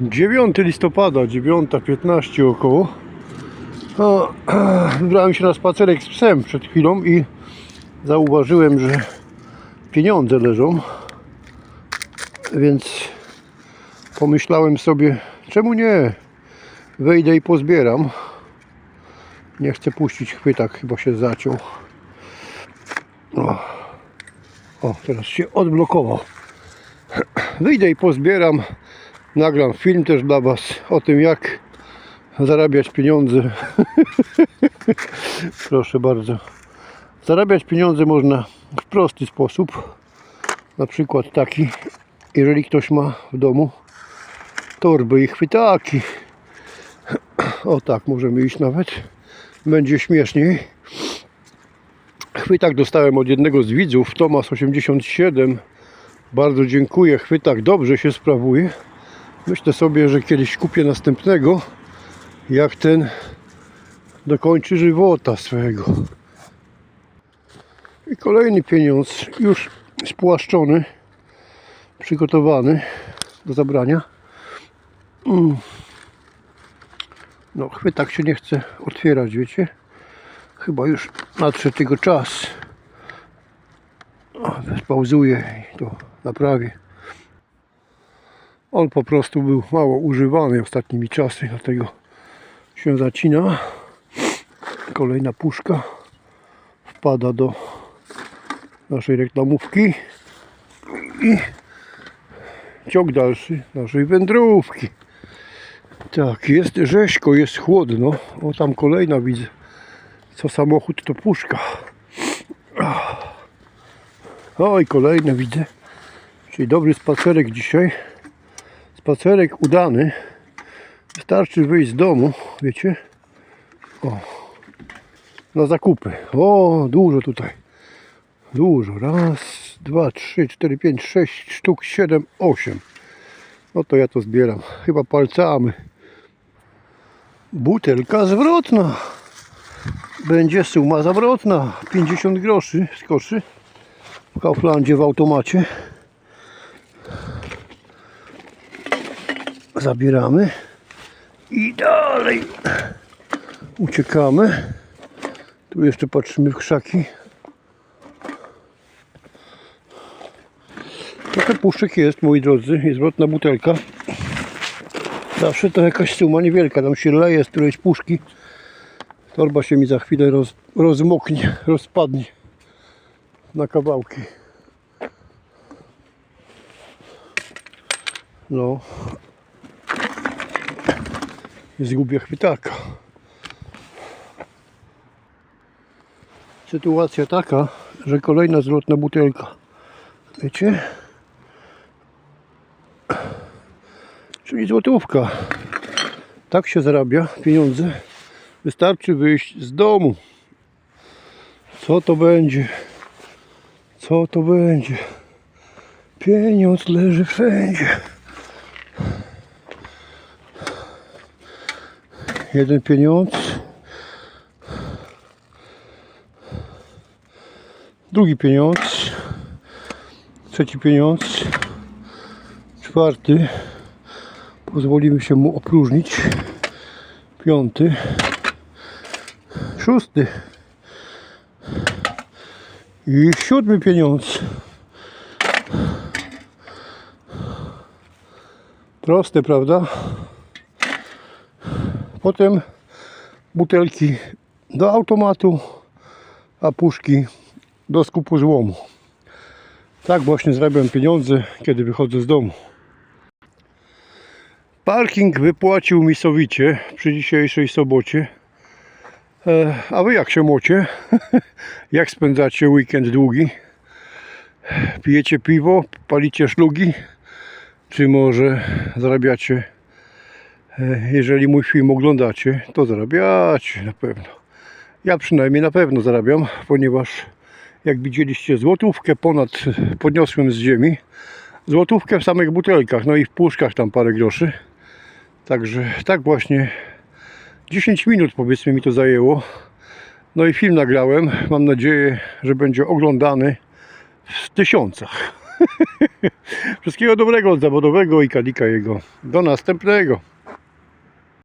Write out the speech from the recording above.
9 listopada, 9.15 około. Wybrałem się na spacerek z psem przed chwilą i zauważyłem, że pieniądze leżą. Więc pomyślałem sobie, czemu nie? Wejdę i pozbieram. Nie chcę puścić chwytak, chyba się zaciął. O, o teraz się odblokował. Wyjdę i pozbieram. Nagram film też dla Was o tym, jak zarabiać pieniądze. Proszę bardzo. Zarabiać pieniądze można w prosty sposób. Na przykład taki, jeżeli ktoś ma w domu torby i chwytaki. O tak, możemy iść nawet. Będzie śmieszniej. Chwytak dostałem od jednego z widzów, Tomas87. Bardzo dziękuję. Chwytak dobrze się sprawuje. Myślę sobie, że kiedyś kupię następnego, jak ten dokończy żywota swojego. I kolejny pieniądz już spłaszczony, przygotowany do zabrania. Mm. No, chwytak się nie chce otwierać, wiecie? Chyba już nadszedł jego czas. Spauzuję i to naprawię. On po prostu był mało używany ostatnimi czasy, dlatego się zacina. Kolejna puszka wpada do naszej reklamówki i ciąg dalszy naszej wędrówki. Tak, jest rzeźko, jest chłodno. O, tam kolejna widzę. Co samochód, to puszka. O, i kolejne widzę. Czyli dobry spacerek dzisiaj. Spacerek udany. Wystarczy wyjść z domu, wiecie. O, na zakupy. O, dużo tutaj. Dużo. Raz, dwa, trzy, cztery, pięć, sześć sztuk, siedem, osiem. No to ja to zbieram. Chyba palcami. Butelka zwrotna. Będzie suma zawrotna. 50 groszy skoczy w Kauflandzie w automacie. Zabieramy i dalej uciekamy. Tu jeszcze patrzymy w krzaki. Trochę puszczek jest, moi drodzy. Jest zwrotna butelka. Zawsze to jakaś suma niewielka. Tam się leje z którejś puszki. Torba się mi za chwilę roz, rozmoknie, rozpadnie na kawałki. No. Zgubię chwytaka. Sytuacja taka, że kolejna zwrotna butelka. Wiecie? Czyli złotówka. Tak się zarabia pieniądze. Wystarczy wyjść z domu. Co to będzie? Co to będzie? Pieniądz leży wszędzie. Jeden pieniądz. Drugi pieniądz. Trzeci pieniądz. Czwarty. Pozwolimy się mu opróżnić. Piąty. Szósty. I siódmy pieniądz. Proste, prawda? Potem butelki do automatu, a puszki do skupu złomu. Tak właśnie zarabiam pieniądze, kiedy wychodzę z domu. Parking wypłacił mi sowicie przy dzisiejszej sobocie. E, A wy jak się mocie? Jak spędzacie weekend długi? Pijecie piwo? Palicie szlugi? Czy może zarabiacie? E, Jeżeli mój film oglądacie, to zarabiacie na pewno. Ja przynajmniej na pewno zarabiam, ponieważ jak widzieliście złotówkę ponad podniosłem z ziemi. Złotówkę w samych butelkach, no i w puszkach tam parę groszy. Także tak właśnie 10 minut powiedzmy mi to zajęło. No i film nagrałem. Mam nadzieję, że będzie oglądany w tysiącach. Wszystkiego dobrego od zawodowego i kadika jego. Do następnego.